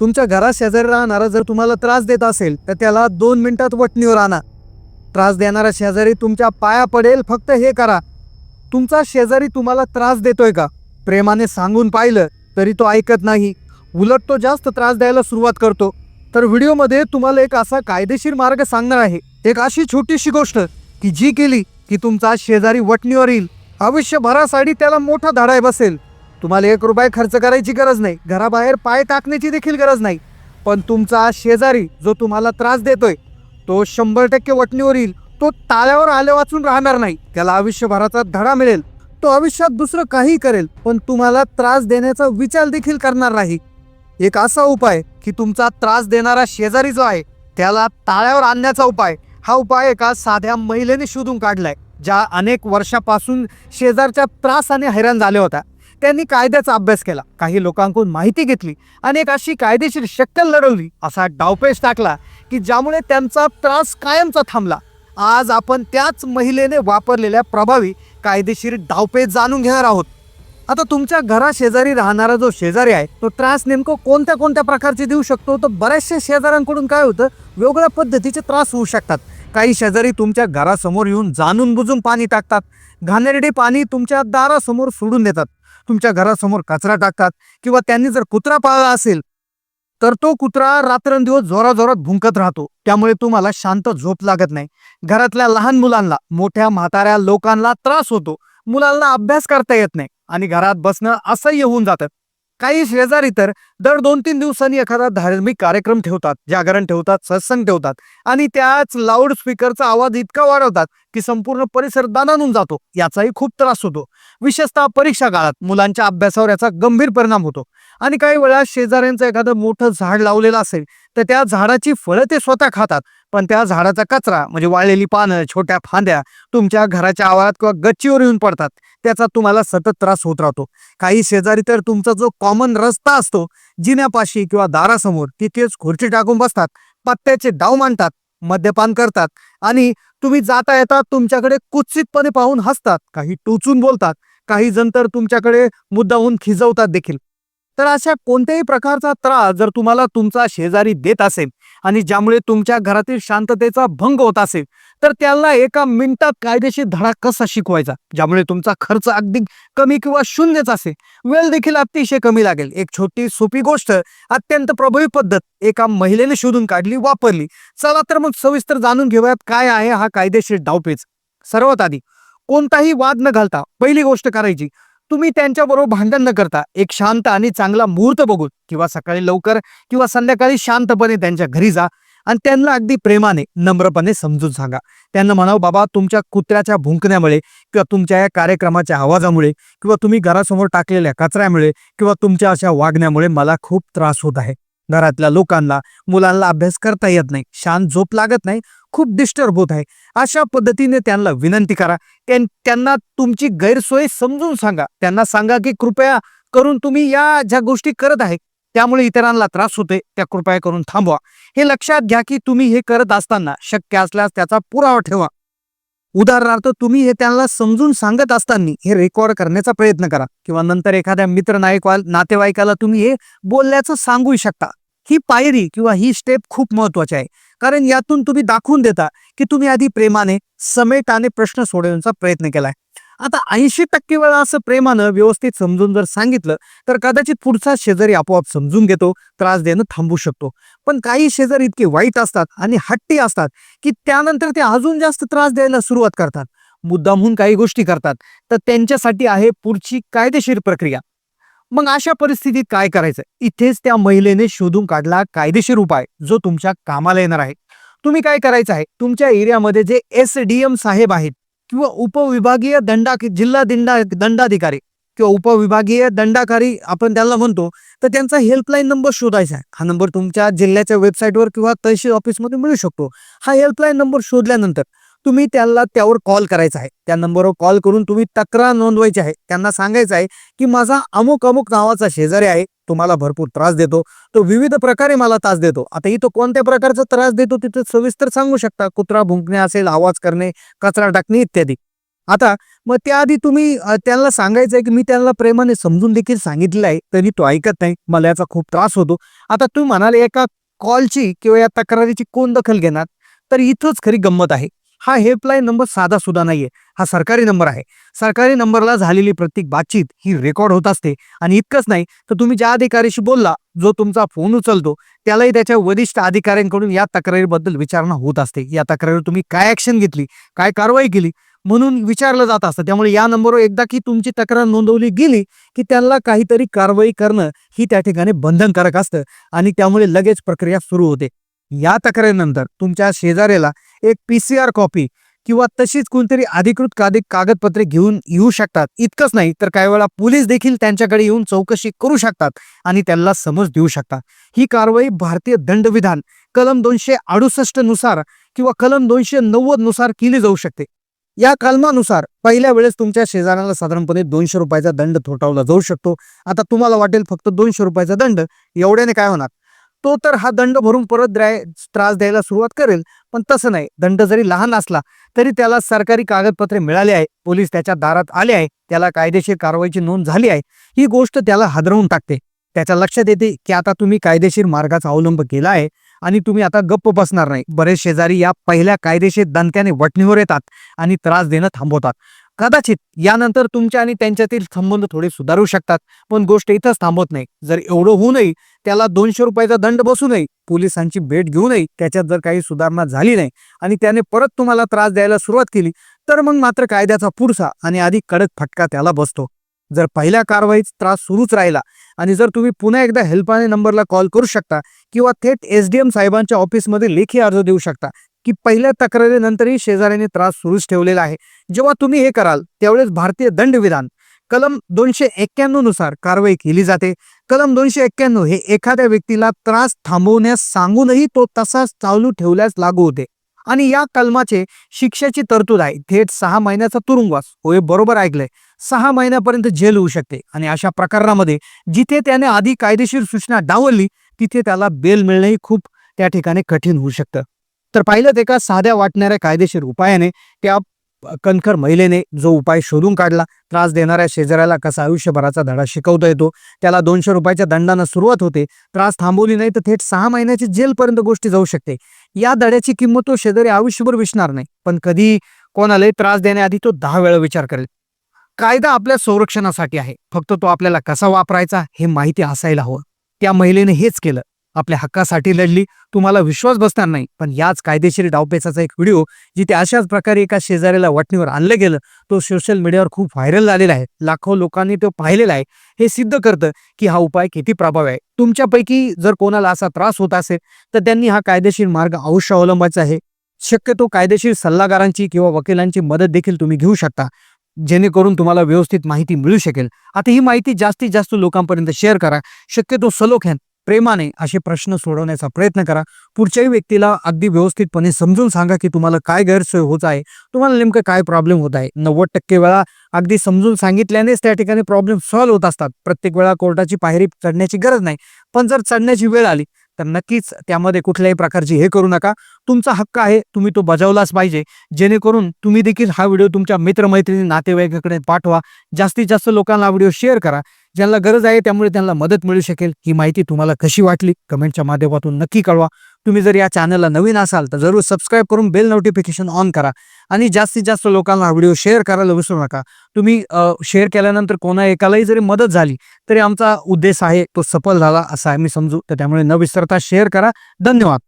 तुमच्या घरा शेजारी राहणारा जर तुम्हाला त्रास देत असेल तर त्याला दोन मिनिटात वटणीवर आणा. त्रास देणारा शेजारी तुमच्या पाया पडेल फक्त हे करा. तुमचा शेजारी तुम्हाला त्रास देतोय का? प्रेमाने सांगून पाहिलं तरी तो ऐकत नाही. उलट तो जास्त त्रास द्यायला सुरुवात करतो. तर व्हिडिओमध्ये तुम्हाला एक असा कायदेशीर मार्ग सांगणार आहे. एक अशी छोटीशी गोष्ट की जी केली की तुमचा शेजारी वटणीवर येईल. आयुष्यभरासाठी त्याला मोठा धडाय बसेल. तुम्हाला एक रुपये खर्च करायची गरज नाही. घराबाहेर पाय टाकण्याची देखील गरज नाही. पण तुमचा शेजारी जो तुम्हाला त्रास देतोय तो शंभर टक्के वटणीवर येईल. तो ताळ्यावर आले वाचून राहणार नाही. त्याला आयुष्यभराचा धडा मिळेल. तो आयुष्यात दुसरं काही करेल पण तुम्हाला त्रास देण्याचा विचार देखील करणार नाही. एक असा उपाय की तुमचा त्रास देणारा शेजारी जो आहे त्याला ताळ्यावर आणण्याचा उपाय. हा उपाय एका साध्या महिलेने शोधून काढलाय ज्या अनेक वर्षापासून शेजारच्या त्रासाने हैराण झाल्या होत्या. त्यांनी कायद्याचा अभ्यास केला. काही लोकांकडून माहिती घेतली आणि एक अशी कायदेशीर शक्कल लढवली. असा डावपेच टाकला की ज्यामुळे त्यांचा त्रास कायमचा थांबला. आज आपण त्याच महिलेने वापरलेल्या प्रभावी कायदेशीर डावपेच जाणून घेणार आहोत. आता तुमच्या घरा शेजारी राहणारा जो शेजारी आहे तो त्रास नेमकं कोणत्या कोणत्या प्रकारचे देऊ शकतो? तर बऱ्याचशा शेजाऱ्यांकडून काय होतं? वेगळ्या पद्धतीचे त्रास होऊ शकतात. काही शेजारी तुमच्या घरासमोर येऊन जाणून बुजून पाणी टाकतात. घाणेरडे पाणी तुमच्या दारासमोर सोडून देतात. तुमच्या घरासमोर कचरा टाकतात किंवा त्यांनी जर कुत्रा पाळला असेल तर तो कुत्रा रात्रंदिवस जोराजोरात भुंकत राहतो. त्यामुळे तुम्हाला शांत झोप लागत नाही. घरातल्या लहान मुलांना मोठ्या म्हाताऱ्या लोकांना त्रास होतो. मुलांना अभ्यास करता येत नाही आणि घरात बसणं असह्य होऊन जातं. काही शेजारी तर दर दोन तीन दिवसांनी एखादा धार्मिक कार्यक्रम ठेवतात जागरण ठेवतात सत्संग ठेवतात आणि त्याच लाऊड स्पीकरचा आवाज इतका वाढवतात की संपूर्ण परिसर दानानून जातो याचाही खूप त्रास होतो. विशेषतः परीक्षा काळात मुलांच्या अभ्यासावर याचा गंभीर परिणाम होतो आणि काही वेळा शेजाऱ्यांचं एखादं मोठं झाड लावलेलं असेल तर त्या झाडाची फळं ते स्वतः खातात. पण त्या झाडाचा कचरा म्हणजे वाळलेली पानं छोट्या फांद्या तुमच्या घराच्या आवारात किंवा गच्चीवर येऊन पडतात. त्याचा तुम्हाला सतत त्रास होत राहतो. काही शेजारी तर तुमचा जो कॉमन रस्ता असतो जिन्यापाशी किंवा दारासमोर तिथेच खुर्ची टाकून बसतात. पत्त्याचे डाव मांडतात मद्यपान करतात आणि तुम्ही जाता येता तुमच्याकडे कुत्सितपणे पाहून हसतात. काही टोचून बोलतात. काही जण तर तुमच्याकडे मुद्दाहून खिजवतात देखील. तर अशा कोणत्याही प्रकारचा त्रास जर तुम्हाला तुमचा शेजारी देत असेल आणि ज्यामुळे तुमच्या घरातील शांततेचा भंग होत असेल तर त्याला एका मिनिटात कायदेशीर धडा कसा शिकवायचा? ज्यामुळे तुमचा खर्च अगदी कमी किंवा शून्यच असेल. वेळ देखील अतिशय कमी लागेल. एक छोटी सोपी गोष्ट अत्यंत प्रभावी पद्धत. एका महिलेने शोधून काढली वापरली. चला तर मग सविस्तर जाणून घेऊयात काय आहे हा कायदेशीर डावपेच. सर्वात आधी कोणताही वाद न घालता पहिली गोष्ट करायची तुम्ही त्यांच्याबरोबर भांडण न करता एक शांत आणि चांगला मुहूर्त बघून किंवा सकाळी लवकर किंवा संध्याकाळी शांतपणे त्यांच्या घरी जा आणि त्यांना अगदी प्रेमाने नम्रपणे समजून सांगा. त्यांना म्हणावं बाबा तुमच्या कुत्र्याच्या भुंकण्यामुळे किंवा तुमच्या या कार्यक्रमाच्या आवाजामुळे किंवा तुम्ही घरासमोर टाकलेल्या कचऱ्यामुळे किंवा तुमच्या अशा वागण्यामुळे मला खूप त्रास होत आहे. घरातल्या लोकांना मुलांना अभ्यास करता येत नाही. शांत झोप लागत नाही. खूप डिस्टर्ब होत आहे. अशा पद्धतीने त्यांना विनंती करा. त्यांना तुमची गैरसोय समजून सांगा. त्यांना सांगा की कृपया करून तुम्ही या ज्या गोष्टी करत आहे त्यामुळे इतरांना त्रास होते त्या कृपया करून थांबवा. हे लक्षात घ्या की तुम्ही हे करत असताना शक्य असल्यास त्याचा पुरावा ठेवा. उदाहरणार्थ तुम्ही हे त्यांना समजून सांगत असताना हे रेकॉर्ड करण्याचा प्रयत्न करा किंवा नंतर एखाद्या मित्र नायकवाल नातेवाईकाला तुम्ही हे बोलल्याचं सांगू शकता. ही पायरी किंवा ही स्टेप खूप महत्वाची आहे. कारण यातून तुम्ही दाखवून देता की तुम्ही आधी प्रेमाने समेटाने प्रश्न सोडवण्याचा प्रयत्न केलाय. आता ऐंशी टक्के वेळा असं प्रेमानं व्यवस्थित समजून जर सांगितलं तर कदाचित पुढचा शेजारी आपोआप समजून घेतो त्रास देणं थांबू शकतो. पण काही शेजारी इतके वाईट असतात आणि हट्टी असतात की त्यानंतर ते अजून जास्त त्रास द्यायला सुरुवात करतात. मुद्दामहून काही गोष्टी करतात. तर त्यांच्यासाठी आहे पुढची कायदेशीर प्रक्रिया. मग अशा परिस्थितीत काय करायचं? इथेच त्या महिलेने शोधून काढला कायदेशीर उपाय जो तुमच्या कामाला येणार आहे. तुम्ही काय करायचं आहे? तुमच्या एरियामध्ये जे एस डी एम साहेब आहेत किंवा उपविभागीय दंडा जिल्हा दंडा दंडाधिकारी किंवा उपविभागीय दंडाकारी आपण त्याला म्हणतो तर त्यांचा हेल्पलाईन नंबर शोधायचा आहे. हा नंबर तुमच्या जिल्ह्याच्या वेबसाईटवर किंवा तहसील ऑफिसमध्ये मिळू शकतो. हा हेल्पलाईन नंबर शोधल्यानंतर तुम्ही त्याला त्यावर कॉल करायचा आहे. त्या नंबरवर कॉल करून तुम्ही तक्रार नोंदवायची आहे. त्यांना सांगायचं आहे की माझा अमुक अमुक नावाचा शेजारी आहे तुम्हाला भरपूर त्रास देतो. तो विविध प्रकारे मला त्रास देतो. आता तो कोणत्या प्रकारचा त्रास देतो तिथं सविस्तर सांगू शकता. कुत्रा भुंकणे असेल आवाज करणे कचरा टाकणे इत्यादी. आता मग त्याआधी तुम्ही त्यांना सांगायचं आहे की मी त्यांना प्रेमाने समजून देखील सांगितलं आहे. तरी तो ऐकत नाही. मला याचा खूप त्रास होतो. आता तुम्ही म्हणाले एका कॉलची किंवा या तक्रारीची कोण दखल घेणार? तर इथंच खरी गंमत आहे. हा हेल्पलाईन नंबर साधा सुद्धा नाहीये. हा सरकारी नंबर आहे. सरकारी नंबरला झालेली प्रत्येक बातचीत ही रेकॉर्ड होत असते आणि इतकंच नाही तर तुम्ही ज्या अधिकाऱ्याशी बोलला जो तुमचा फोन उचलतो त्यालाही त्याच्या वरिष्ठ अधिकाऱ्यांकडून या तक्रारीबद्दल विचारणा होत असते. या तक्रारीवर तुम्ही काय ऍक्शन घेतली काय कारवाई केली म्हणून विचारलं जात असतं. त्यामुळे या नंबरवर एकदा की तुमची तक्रार नोंदवली गेली की त्यांना काहीतरी कारवाई करणं ही त्या ठिकाणी बंधनकारक असतं आणि त्यामुळे लगेच प्रक्रिया सुरू होते. या तक्रारीनंतर तुमच्या शेजाऱ्याला एक पी सी आर कॉपी किंवा तशीच कोणतरी अधिकृत कादिक कागदपत्रे घेऊन येऊ शकतात. इतकंच नाही तर काही वेळा पोलीस देखील त्यांच्याकडे येऊन चौकशी करू शकतात आणि त्यांना समज देऊ शकतात. ही कारवाई भारतीय दंडविधान कलम दोनशे अडुसष्टनुसार किंवा कलम दोनशे नव्वदनुसार केली जाऊ शकते. या कलमानुसार पहिल्या वेळेस तुमच्या शेजाऱ्याला साधारणपणे दोनशे रुपयाचा दंड थोटावला जाऊ शकतो. आता तुम्हाला वाटेल फक्त दोनशे रुपयाचा दंड एवढ्याने काय होणार? तो तर हा दंड भरून परत द्राय त्रास द्यायला सुरुवात करेल पण तसं नाही. दंड जरी लहान असला तरी त्याला सरकारी कागदपत्रे मिळाले आहे. पोलीस त्याच्या दारात आले आहे. त्याला कायदेशीर कारवाईची नोंद झाली आहे. ही गोष्ट त्याला हादरवून टाकते. त्याच्या लक्षात येते की आता तुम्ही कायदेशीर मार्गाचा अवलंब केला आहे आणि तुम्ही आता गप्प बसणार नाही. बरेच शेजारी या पहिल्या कायदेशीर दणक्याने वटणीवर येतात आणि त्रास देणं थांबवतात. कदाचित यानंतर तुमच्या आणि त्यांच्यातील संबंध थोडे सुधारू शकतात. पण गोष्ट इथंच थांबत नाही. जर एवढं होऊनही त्याला दोनशे रुपयाचा दंड बसू नये पोलिसांची भेट घेऊ नये त्याच्यात जर काही सुधारणा झाली नाही आणि त्याने परत तुम्हाला त्रास द्यायला सुरुवात केली तर मग मात्र कायद्याचा पुरसा आणि अधिक कडक फटका त्याला बसतो. जर पहिल्या कारवाईत त्रास सुरूच राहिला आणि जर तुम्ही पुन्हा एकदा हेल्पलाईन नंबरला कॉल करू शकता किंवा थेट एस डी एम साहेबांच्या ऑफिसमध्ये लेखी अर्ज देऊ शकता की पहिल्या तक्रारीनंतरही शेजाऱ्याने त्रास सुरूच ठेवलेला आहे. जेव्हा तुम्ही हे कराल त्यावेळेस भारतीय दंडविधान कलम दोनशे एक्क्याण्णवनुसार कारवाई केली जाते. कलम दोनशे एक्क्याण्णव हे एखाद्या व्यक्तीला त्रास थांबवण्यास सांगूनही तो तसाच चालू ठेवल्यास लागू होते. आणि या कलमाचे शिक्षेची तरतूद आहे. थेट सहा महिन्याचा तुरुंगवास. होय बरोबर ऐकलंय. सहा महिन्यापर्यंत जेल होऊ शकते. आणि अशा प्रकरणामध्ये जिथे त्याने आधी कायदेशीर सूचना डावलली तिथे त्याला बेल मिळणंही खूप त्या ठिकाणी कठीण होऊ शकतं. तर पाहिलं ते का साध्या वाटणाऱ्या कायदेशीर उपायाने त्या कणखर महिलेने जो उपाय शोधून काढला त्रास देणाऱ्या शेजाऱ्याला कसा आयुष्यभराचा धडा शिकवता येतो त्याला दोनशे रुपयाच्या दंडानं सुरुवात होते त्रास थांबवली नाही तर थेट सहा महिन्याची जेलपर्यंत गोष्टी जाऊ शकते. या धड्याची किंमत तो शेजारी आयुष्यभर विसणार नाही पण कधी कोणालाही त्रास देण्याआधी तो दहा वेळा विचार करेल. कायदा आपल्या संरक्षणासाठी आहे फक्त तो आपल्याला कसा वापरायचा हे माहिती असायला हवं. त्या महिलेने हेच केलं. आपल्या हक्कासाठी लढली. तुम्हाला विश्वास बसणार नाही. पण याच कायदेशीर डावपेचाचा एक व्हिडिओ जिथे अशाच प्रकारे एका शेजाऱ्याला वटणीवर आणलं गेलं तो सोशल मीडियावर खूप व्हायरल झालेला आहे. लाखो लोकांनी तो पाहिलेला आहे. हे सिद्ध करतं की हा उपाय किती प्रभावी आहे. तुमच्यापैकी जर कोणाला असा त्रास होत असेल तर त्यांनी हा कायदेशीर मार्ग अवश्य अवलंबायचा आहे. शक्यतो कायदेशीर सल्लागारांची किंवा वकिलांची मदत देखील तुम्ही घेऊ शकता. जेणेकरून तुम्हाला व्यवस्थित माहिती मिळू शकेल. आता ही माहिती जास्तीत जास्त लोकांपर्यंत शेअर करा. शक्यतो सलोख्यान प्रेमाने असे प्रश्न सोडवण्याचा प्रयत्न करा. पुढच्याही व्यक्तीला अगदी व्यवस्थितपणे समजून सांगा की तुम्हाला काय गैरसोय होत आहे. तुम्हाला नेमकं काय प्रॉब्लेम होत आहे? नव्वद टक्के वेळा अगदी समजून सांगितल्यानेच त्या ठिकाणी प्रॉब्लेम सॉल्व्ह होत असतात. प्रत्येक वेळा कोर्टाची पायरी चढण्याची गरज नाही. पण जर चढण्याची वेळ आली तर नक्कीच त्यामध्ये कुठल्याही प्रकारची हे करू नका. तुमचा हक्क आहे तुम्ही तो बजावलाच पाहिजे. जेणेकरून तुम्ही देखील हा व्हिडिओ तुमच्या मित्रमैत्रिणी नातेवाईकाकडे पाठवा. जास्तीत जास्त लोकांना हा व्हिडिओ शेअर करा. ज्यांना गरज आहे त्यामुळे त्यांना मदत मिळू शकेल. ही माहिती तुम्हाला कशी वाटली? कमेंटच्या माध्यमातून नक्की कळवा. तुम्ही जर या चॅनलला नवीन असाल तर जरूर सबस्क्राईब करून बेल नोटिफिकेशन ऑन करा आणि जास्तीत जास्त लोकांना हा व्हिडिओ शेअर करायला विसरू नका. तुम्ही शेअर केल्यानंतर कोणा एकालाही जरी मदत झाली तरी आमचा उद्देश आहे तो सफल झाला असा आम्ही समजू. तर त्यामुळे न विसरता शेअर करा. धन्यवाद.